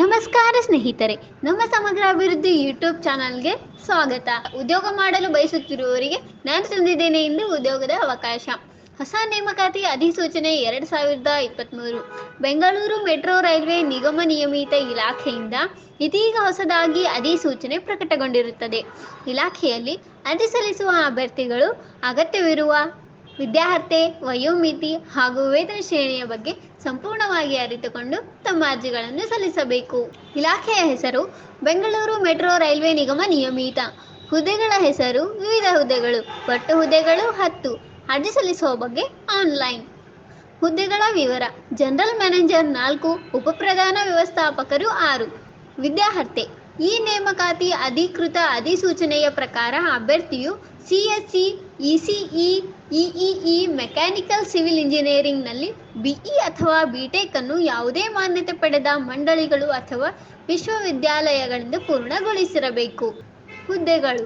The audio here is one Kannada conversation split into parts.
ನಮಸ್ಕಾರ ಸ್ನೇಹಿತರೆ, ನಮ್ಮ ಸಮಗ್ರ ಅಭಿವೃದ್ಧಿ ಯೂಟ್ಯೂಬ್ ಚಾನಲ್ಗೆ ಸ್ವಾಗತ. ಉದ್ಯೋಗ ಮಾಡಲು ಬಯಸುತ್ತಿರುವವರಿಗೆ ನಾನು ತಂದಿದ್ದೇನೆ ಇಂದು ಉದ್ಯೋಗದ ಅವಕಾಶ. ಹೊಸ ನೇಮಕಾತಿ ಅಧಿಸೂಚನೆ ಎರಡು ಸಾವಿರದ ಇಪ್ಪತ್ತ್ಮೂರು ಬೆಂಗಳೂರು ಮೆಟ್ರೋ ರೈಲ್ವೆ ನಿಗಮ ನಿಯಮಿತ ಇಲಾಖೆಯಿಂದ ಇದೀಗ ಹೊಸದಾಗಿ ಅಧಿಸೂಚನೆ ಪ್ರಕಟಗೊಂಡಿರುತ್ತದೆ. ಇಲಾಖೆಯಲ್ಲಿ ಅರ್ಜಿ ಸಲ್ಲಿಸುವ ಅಭ್ಯರ್ಥಿಗಳು ಅಗತ್ಯವಿರುವ ವಿದ್ಯಾರ್ಹತೆ, ವಯೋಮಿತಿ ಹಾಗೂ ವೇತನ ಶ್ರೇಣಿಯ ಬಗ್ಗೆ ಸಂಪೂರ್ಣವಾಗಿ ಅರಿತುಕೊಂಡು ತಮ್ಮ ಅರ್ಜಿಗಳನ್ನು ಸಲ್ಲಿಸಬೇಕು. ಇಲಾಖೆಯ ಹೆಸರು ಬೆಂಗಳೂರು ಮೆಟ್ರೋ ರೈಲ್ವೆ ನಿಗಮ ನಿಯಮಿತ. ಹುದ್ದೆಗಳ ಹೆಸರು ವಿವಿಧ ಹುದ್ದೆಗಳು, ಒಟ್ಟು ಹುದ್ದೆಗಳು ಹತ್ತು. ಅರ್ಜಿ ಸಲ್ಲಿಸುವ ಬಗ್ಗೆ ಆನ್ಲೈನ್. ಹುದ್ದೆಗಳ ವಿವರ, ಜನರಲ್ ಮ್ಯಾನೇಜರ್ ನಾಲ್ಕು, ಉಪಪ್ರಧಾನ ವ್ಯವಸ್ಥಾಪಕರು ಆರು. ವಿದ್ಯಾರ್ಹತೆ ಈ ನೇಮಕಾತಿ ಅಧಿಕೃತ ಅಧಿಸೂಚನೆಯ ಪ್ರಕಾರ ಅಭ್ಯರ್ಥಿಯು CSC ECE EEE mechanical civil ಇಂಜಿನಿಯರಿಂಗ್ನಲ್ಲಿ ಬಿಇ ಅಥವಾ ಬಿಟೆಕ್ ಅನ್ನು ಯಾವುದೇ ಮಾನ್ಯತೆ ಪಡೆದ ಮಂಡಳಿಗಳು ಅಥವಾ ವಿಶ್ವವಿದ್ಯಾಲಯಗಳಿಂದ ಪೂರ್ಣಗೊಳಿಸಿರಬೇಕು. ಹುದ್ದೆಗಳು.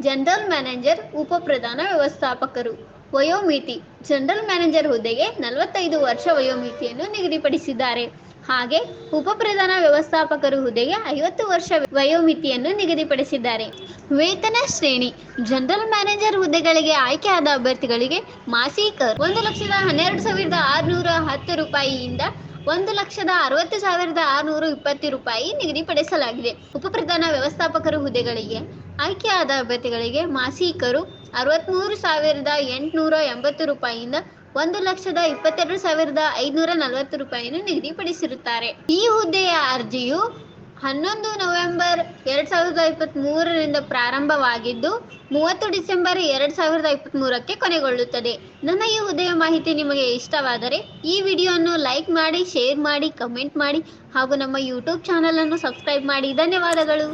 ಜನರಲ್ ಮ್ಯಾನೇಜರ್ ಉಪಪ್ರಧಾನ ವ್ಯವಸ್ಥಾಪಕರು. ವಯೋಮಿತಿ. ಜನರಲ್ ಮ್ಯಾನೇಜರ್ ಹುದ್ದೆಗೆ ನಲವತ್ತೈದು ವರ್ಷ ವಯೋಮಿತಿಯನ್ನು ನಿಗದಿಪಡಿಸಿದ್ದಾರೆ. ಹಾಗೆ ಉಪಪ್ರಧಾನ ವ್ಯವಸ್ಥಾಪಕರು ಹುದ್ದೆಗೆ ಐವತ್ತು ವರ್ಷ ವಯೋಮಿತಿಯನ್ನು ನಿಗದಿಪಡಿಸಿದ್ದಾರೆ. ವೇತನ ಶ್ರೇಣಿ, ಜನರಲ್ ಮ್ಯಾನೇಜರ್ ಹುದ್ದೆಗಳಿಗೆ ಆಯ್ಕೆಯಾದ ಅಭ್ಯರ್ಥಿಗಳಿಗೆ ಮಾಸಿಕ ಒಂದು ಲಕ್ಷದ ಹನ್ನೆರಡು ಸಾವಿರದ ಆರುನೂರ ಹತ್ತು ರೂಪಾಯಿಯಿಂದ ಒಂದು ಲಕ್ಷದ ಅರವತ್ತು ಸಾವಿರದ ಆರುನೂರ ಇಪ್ಪತ್ತು ರೂಪಾಯಿ ನಿಗದಿಪಡಿಸಲಾಗಿದೆ. ಉಪಪ್ರಧಾನ ವ್ಯವಸ್ಥಾಪಕರು ಹುದ್ದೆಗಳಿಗೆ ಆಯ್ಕೆಯಾದ ಅಭ್ಯರ್ಥಿಗಳಿಗೆ ಮಾಸಿಕರು ಅರವತ್ತ್ಮೂರು ಸಾವಿರದ ಎಂಟುನೂರ ಎಂಬತ್ತು ರೂಪಾಯಿಯಿಂದ ಒಂದು ಲಕ್ಷದ ಇಪ್ಪತ್ತೆರಡು ಸಾವಿರದ ಐದುನೂರ ನಲವತ್ತು ರೂಪಾಯಿಯನ್ನು ನಿಗದಿಪಡಿಸಿರುತ್ತಾರೆ. ಈ ಹುದ್ದೆಯ ಅರ್ಜಿಯು ಹನ್ನೊಂದು ನವೆಂಬರ್ ಎರಡ್ ಸಾವಿರದ ಇಪ್ಪತ್ತ್ ಮೂರರಿಂದ ಪ್ರಾರಂಭವಾಗಿದ್ದು, ಮೂವತ್ತು ಡಿಸೆಂಬರ್ ಎರಡು ಸಾವಿರದ ಇಪ್ಪತ್ತ್ ಮೂರಕ್ಕೆ ಕೊನೆಗೊಳ್ಳುತ್ತದೆ. ನನ್ನ ಈ ಹುದ್ದೆಯ ಮಾಹಿತಿ ನಿಮಗೆ ಇಷ್ಟವಾದರೆ ಈ ವಿಡಿಯೋವನ್ನು ಲೈಕ್ ಮಾಡಿ, ಶೇರ್ ಮಾಡಿ, ಕಮೆಂಟ್ ಮಾಡಿ ಹಾಗೂ ನಮ್ಮ ಯೂಟ್ಯೂಬ್ ಚಾನಲನ್ನು ಸಬ್ಸ್ಕ್ರೈಬ್ ಮಾಡಿ. ಧನ್ಯವಾದಗಳು.